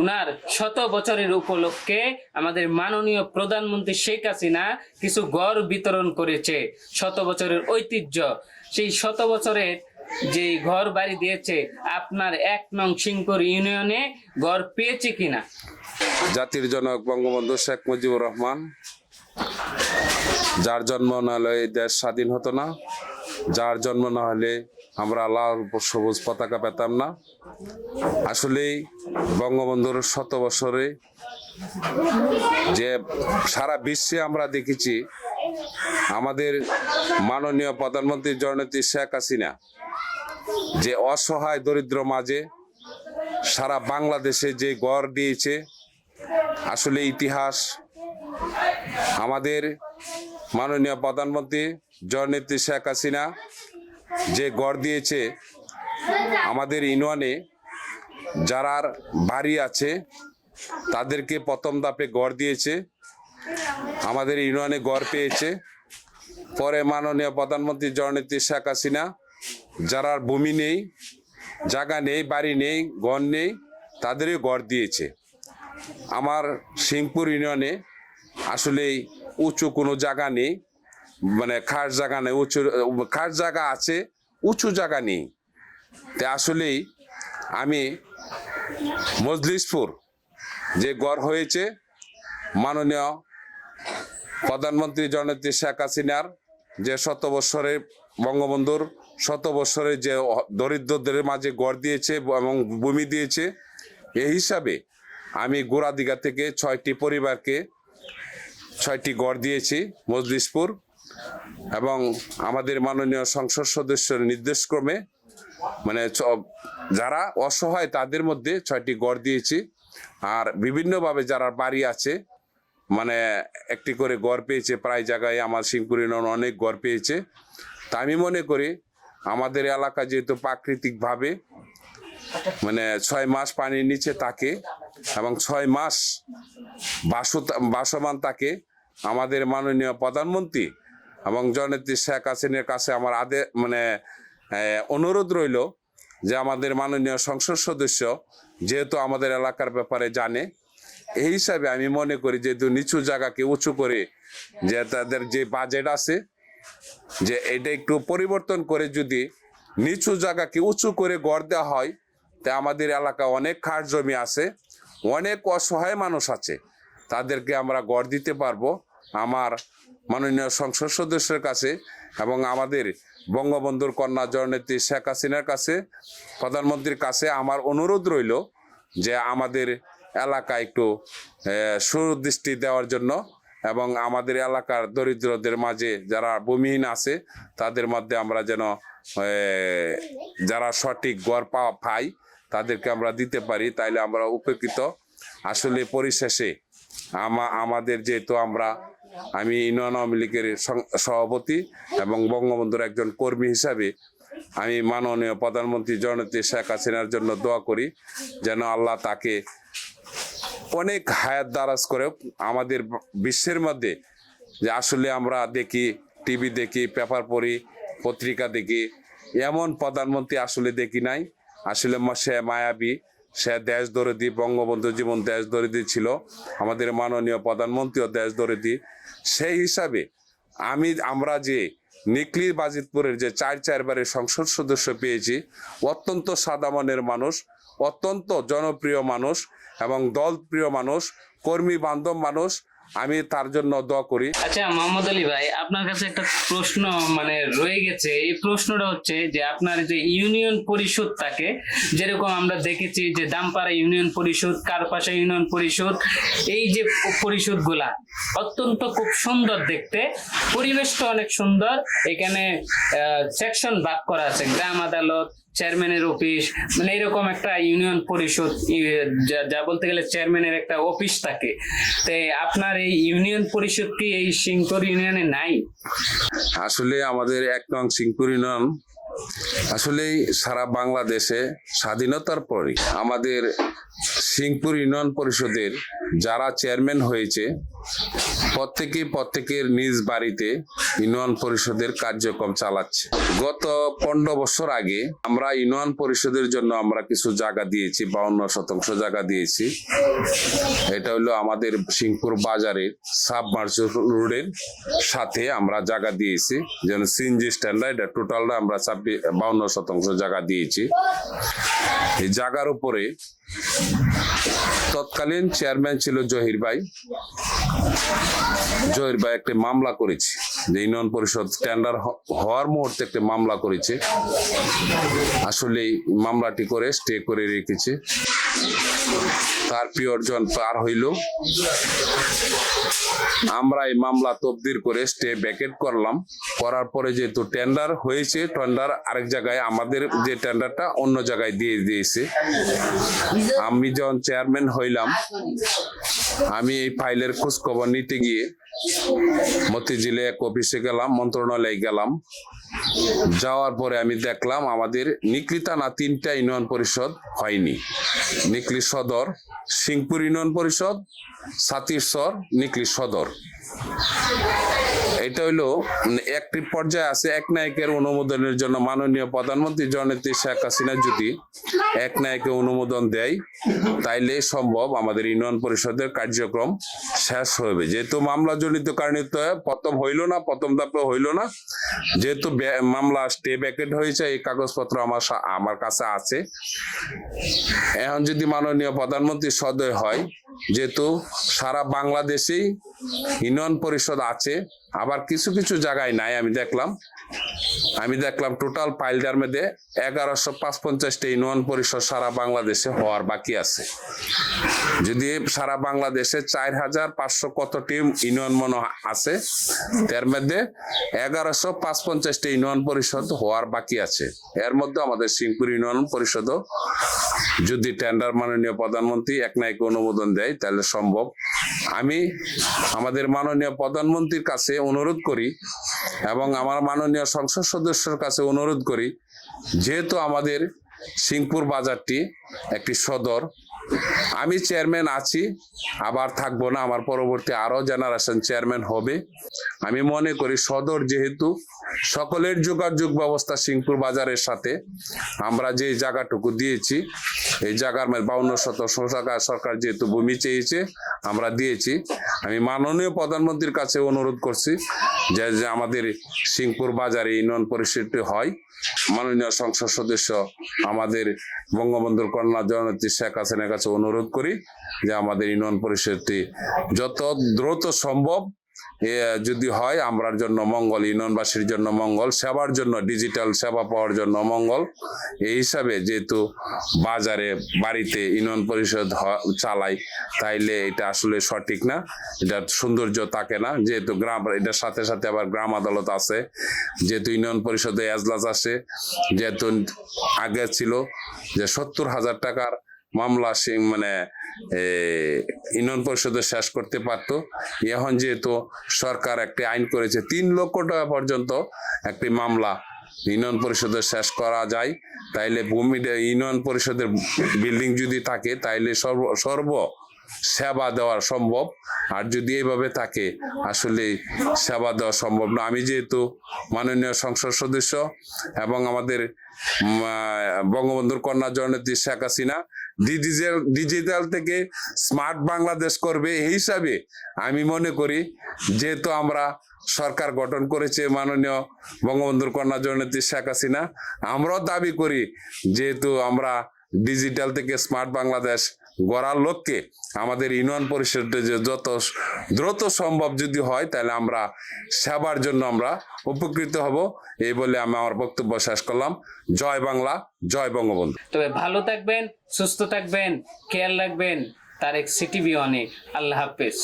উনার শত বছরের উপলক্ষে আমাদের মাননীয় প্রধানমন্ত্রী শেখ হাসিনা কিছু গড় বিতরণ করেছে। শত বছরের ঐতিহ্য। সেই শত বছরের যে ঘর বাড়ি দিয়েছে, আপনার এক নং সিংপুর ইউনিয়নে গড় পেয়েছে কিনা? জাতির জনক বঙ্গবন্ধু শেখ মুজিবুর রহমান, যার জন্ম না হলে দেশ স্বাধীন হতো না, যার জন্ম না হলে আমরা লাল সবুজ পতাকা পেতাম না। আসলেই বঙ্গবন্ধুর শত বছরে যে সারা বিশ্বে আমরা দেখেছি, আমাদের মাননীয় প্রধানমন্ত্রী জননেত্রী শেখ হাসিনা যে অসহায় দরিদ্র মাঝে সারা বাংলাদেশে যে গড় দিয়েছে, আসলে ইতিহাস আমাদের মাননীয় প্রধানমন্ত্রী জননেত্রী শেখ হাসিনা যে গড় দিয়েছে আমাদের ইউনিয়নে যারার বাড়ি আছে, তাদেরকে প্রথম ধাপে গড় দিয়েছে। আমাদের ইউনিয়নে গড় পেয়েছে। পরে মাননীয় প্রধানমন্ত্রী জননেত্রী শেখ হাসিনা যারার ভূমি নেই, জায়গা নেই, বাড়ি নেই, ঘর নেই তাদেরই গড় দিয়েছে। আমার সিংপুর ইউনিয়নে আসলে উঁচু কোনো জায়গা নেই। মানে খাস জায়গা নেই? উঁচু খাস জায়গা আছে? উঁচু জায়গা নেই। তা আসলেই আমি মজলিসপুর যে গড় হয়েছে, মাননীয় প্রধানমন্ত্রী জননেত্রী শেখ হাসিনার যে শত বৎসরের বঙ্গবন্ধুর শত বৎসরের যে দরিদ্রদের মাঝে গড় দিয়েছে এবং ভূমি দিয়েছে এই হিসাবে আমি গোড়াদিঘা থেকে ছয়টি পরিবারকে ছয়টি গড় দিয়েছি মজলিসপুর। এবং আমাদের মাননীয় সংসদ সদস্যের নির্দেশক্রমে মানে যারা অসহায় তাদের মধ্যে ছয়টি গড় দিয়েছি। আর বিভিন্নভাবে যারা বাড়ি আছে মানে একটি করে গড় পেয়েছে, প্রায় জায়গায় আমার সিংপুর নন অনেক গড় পেয়েছে। তা আমি মনে করি আমাদের এলাকা যেহেতু প্রাকৃতিকভাবে মানে ছয় মাস পানির নিচে থাকে এবং ছয় মাস বাসমান থাকে, আমাদের মাননীয় প্রধানমন্ত্রী এবং জননেত্রী শেখ হাসিনের কাছে আমার আদে মানে অনুরোধ রইল যে আমাদের মাননীয় সংসদ সদস্য যেহেতু আমাদের এলাকার ব্যাপারে জানে, এই হিসাবে আমি মনে করি যেহেতু নিচু জায়গাকে উঁচু করে যে তাদের যে বাজেট আছে, যে এটা একটু পরিবর্তন করে যদি নিচু জায়গাকে উঁচু করে গড় দেওয়া হয়, তা আমাদের এলাকা অনেক খাস জমি আছে, অনেক অসহায় মানুষ আছে, তাদেরকে আমরা গড় দিতে পারব। আমার মাননীয় সংসদ সদস্যের কাছে এবং আমাদের বঙ্গবন্ধুর কন্যা জননেত্রী শেখ হাসিনার কাছে, প্রধানমন্ত্রীর কাছে আমার অনুরোধ রইল যে আমাদের এলাকা একটু সুদৃষ্টি দেওয়ার জন্য এবং আমাদের এলাকার দরিদ্রদের মাঝে যারা ভূমিহীন আছে, তাদের মধ্যে আমরা যেন যারা সঠিক গড় পাওয়া পাই, তাদেরকে আমরা দিতে পারি, তাইলে আমরা উপকৃত। আসলে পরিশেষে আমা, আমাদের যেহেতু আমরা আমি ইউনিয়ন আওয়ামী লীগের সভাপতি এবং বঙ্গবন্ধুর একজন কর্মী হিসাবে আমি মাননীয় প্রধানমন্ত্রী জননেত্রী শেখ হাসিনার জন্য দোয়া করি যেন আল্লাহ তাকে অনেক হায়াত দারাজ করে আমাদের বিশ্বের মধ্যে যে আসলে আমরা দেখি, টিভি দেখি, পেপার পড়ি, পত্রিকা দেখি, এমন প্রধানমন্ত্রী আসলে দেখি নাই। আসলে সে মায়াবী। সে দেশ দরদি বঙ্গবন্ধু জীবন দেশ দরদি ছিল, আমাদের মাননীয় প্রধানমন্ত্রীও দেশ দরদি সেই হিসাবে আমি, আমরা যে নিকলি বাজিতপুরের যে চার চারবারের সংসদ সদস্য পেয়েছি, অত্যন্ত সাদা মনের মানুষ, অত্যন্ত জনপ্রিয় মানুষ এবং দলপ্রিয় মানুষ, কর্মী বান্ধব মানুষ আমি তার জন্য দোয়া করি। আচ্ছা মোহাম্মদ আলী ভাই, আপনার কাছে একটা প্রশ্ন মানে রয়ে গেছে। এই প্রশ্নটা হচ্ছে যে আপনার যে ইউনিয়ন পরিষদ থাকে যেরকম আমরা দেখেছি যে দামপাড়া ইউনিয়ন পরিষদ, কারপাশা ইউনিয়ন পরিষদ, এই যে পরিষদগুলা অত্যন্ত খুব সুন্দর দেখতে। পরিবেশটা অনেক সুন্দর। এখানে সেকশন ভাগ করা আছে, গ্রাম আদালত চেয়ারম্যানের অফিস মানে এরকম একটা ইউনিয়ন পরিষদ যা বলতে গেলে চেয়ারম্যানের একটা অফিস থাকে। তো আপনার এই ইউনিয়ন পরিষদ কি এই সিংপুর ইউনিয়নে নাই? আসলে আমাদের এক নং সিংপুর ইউনিয়ন আসলে সারা বাংলাদেশে স্বাধীনতার পরে আমাদের সিংপুর ইউনিয়ন পরিষদের যারা চেয়ারম্যান হয়েছে প্রত্যেকে প্রত্যেকের নিজ বাড়িতে ইউনিয়ন পরিষদের কার্যক্রম চালাচ্ছে। গত পনেরো বছর আগে আমরা ইউনিয়ন পরিষদের জন্য আমরা কিছু জায়গা দিয়েছি, বাউন্ন শতাংশ জায়গা দিয়েছি। এটা হলো আমাদের সিংপুর বাজারের সাবমার্চ রোডের সাথে আমরা জায়গা দিয়েছি। যেন সিনজি স্ট্যান্ডার্ড এটা টোটালটা আমরা ছাব্বিশ, বাউন্ন শতাংশ জায়গা দিয়েছি। এই জায়গার উপরে তৎকালীন চেয়ারম্যান ছিল জহির ভাই। জহির ভাই একটি মামলা করেছে যে ইউনিয়ন পরিষদ টেন্ডার হওয়ার মুহূর্তে একটি মামলা করেছে। আসলে মামলাটি করে স্টে করে রেখেছে। তার প্রিয়জন পার হইল। আমরা এই মামলা তবদির করে স্টে ব্যাকেট করলাম। করার পরে যেহেতু টেন্ডার হয়েছে টেন্ডার আরেক জায়গায় আমাদের যে টেন্ডারটা অন্য জায়গায় দিয়ে দিয়েছে। আমি যখন চেয়ারম্যান হইলাম, আমি এই ফাইলের খোঁজখবর নিতে গিয়ে মতিঝিলে এক অফিসে গেলাম, মন্ত্রণালয়ে গেলাম। যাওয়ার পরে আমি দেখলাম আমাদের নিকলিতা না তিনটা ইউনিয়ন পরিষদ হয়নি। নিকলি সদর, সিংপুর ইউনিয়ন পরিষদ সাতিশ্বর নিকলি সদর। এটা হইল একটি পর্যায়ে আছে এক নায়কের অনুমোদনের জন্য মাননীয় প্রধানমন্ত্রী জননেত্রী শেখ হাসিনা যদি এক নায়কে অনুমোদন দেয়, তাইলে সম্ভব আমাদের ইউনিয়ন পরিষদের কার্যক্রম শেষ হবে। যেহেতু মামলা জনিত কারণে তো প্রথম হইল না, প্রথম ধাপে হইল না। যেহেতু মামলা স্টে ব্যাকেট হয়েছে, এই কাগজপত্র আমার আমার কাছে আছে। এখন যদি মাননীয় প্রধানমন্ত্রী সদয় হয়, যেহেতু সারা বাংলাদেশেই ইউনিয়ন পরিষদ আছে আবার কিছু কিছু জায়গায় নাই, আমি দেখলাম। আমি দেখলাম টোটাল পাইলটার মধ্যে এগারোশো পাঁচ পঞ্চাশটা ইউনিয়ন পরিষদ সারা বাংলাদেশে হওয়ার বাকি আছে। যদি সারা বাংলাদেশে চার হাজার পাঁচশো কতটি ইউনিয়ন মনে আছে, তার মধ্যে এগারোশো পাঁচ পঞ্চাশটি ইউনিয়ন পরিষদ হওয়ার বাকি আছে। এর মধ্যে আমাদের সিংপুর ইউনিয়ন পরিষদও যদি টেন্ডার মাননীয় প্রধানমন্ত্রী এক নায়ক অনুমোদন দেয়, তাহলে সম্ভব। আমি আমাদের মাননীয় প্রধানমন্ত্রীর কাছে অনুরোধ করি এবং আমার মাননীয় সংসদ সদস্যের কাছে অনুরোধ করি, যেহেতু আমাদের সিংপুর বাজারটি একটি সদর আমি চেয়ারম্যান আছি, আবার থাকব না, আমার পরবর্তী আরও জেনারেশন চেয়ারম্যান হবে। আমি মনে করি সদর যেহেতু, সকলের যোগাযোগ ব্যবস্থা সিংপুর বাজারের সাথে। আমরা যে জায়গাটুকু দিয়েছি, এই জায়গার বাউন্ন শতাংশ টাকা সরকার যেহেতু ভূমি চেয়েছে, আমরা দিয়েছি। আমি মাননীয় প্রধানমন্ত্রীর কাছে অনুরোধ করছি যে যে আমাদের সিংপুর বাজারে ইউনিয়ন পরিষদটি হয়। মাননীয় সংসদ সদস্য আমাদের বঙ্গবন্ধুর কন্যা জননেত্রী শেখ হাসিনার কাছে অনুরোধ করি যে আমাদের ইউনিয়ন পরিষদটি যত দ্রুত সম্ভব যদি হয় আমরার জন্য মঙ্গল, ইউনিয়নবাসীর জন্য মঙ্গল, সেবার জন্য ডিজিটাল সেবা পাওয়ার জন্য মঙ্গল। এই হিসাবে যেহেতু বাজারে বাড়িতে ইউনিয়ন পরিষদ চালাই তাইলে এটা আসলে সঠিক না। এটা সৌন্দর্য থাকে না, যেহেতু গ্রাম, এটার সাথে সাথে আবার গ্রাম আদালত আছে। যেহেতু ইউনিয়ন পরিষদে এজলাস আসে যেহেতু আগে ছিল যে সত্তর হাজার টাকার মামলা সে মানে ইউনিয়ন পরিষদে শেষ করতে পারত। এখন যেহেতু সরকার একটি আইন করেছে, তিন লক্ষ টাকা পর্যন্ত একটি মামলা ইউনিয়ন পরিষদে শেষ করা যায়। তাইলে ভূমি, ইউনিয়ন পরিষদের বিল্ডিং যদি থাকে, তাইলে সর্ব সর্ব সেবা দেওয়া সম্ভব। আর যদি এইভাবে থাকে, আসলে সেবা দেওয়া সম্ভব না। আমি যেহেতু মাননীয় সংসদ সদস্য এবং আমাদের বঙ্গবন্ধুর কন্যা জননেত্রী শেখ হাসিনা, ডিজিটাল ডিজিটাল থেকে স্মার্ট বাংলাদেশ করবে এই হিসাবে আমি মনে করি, যেহেতু আমরা সরকার গঠন করেছে মাননীয় বঙ্গবন্ধুর কন্যা জননেত্রী শেখ হাসিনা, আমরাও দাবি করি, যেহেতু আমরা ডিজিটাল থেকে স্মার্ট বাংলাদেশ গড়ার লক্ষ্যে আমাদের ইউনিয়ন পরিষদে যে যত দ্রুত সম্ভব যদি হয়, তাহলে আমরা সেবার জন্য আমরা উপকৃত হব। এই বলে আমি আমার বক্তব্য শেষ করলাম। জয় বাংলা, জয় বঙ্গবন্ধু। তবে ভালো থাকবেন, সুস্থ থাকবেন, খেয়াল রাখবেন। তারেক সিটিভি অনেক আল্লাহ হাফেজ।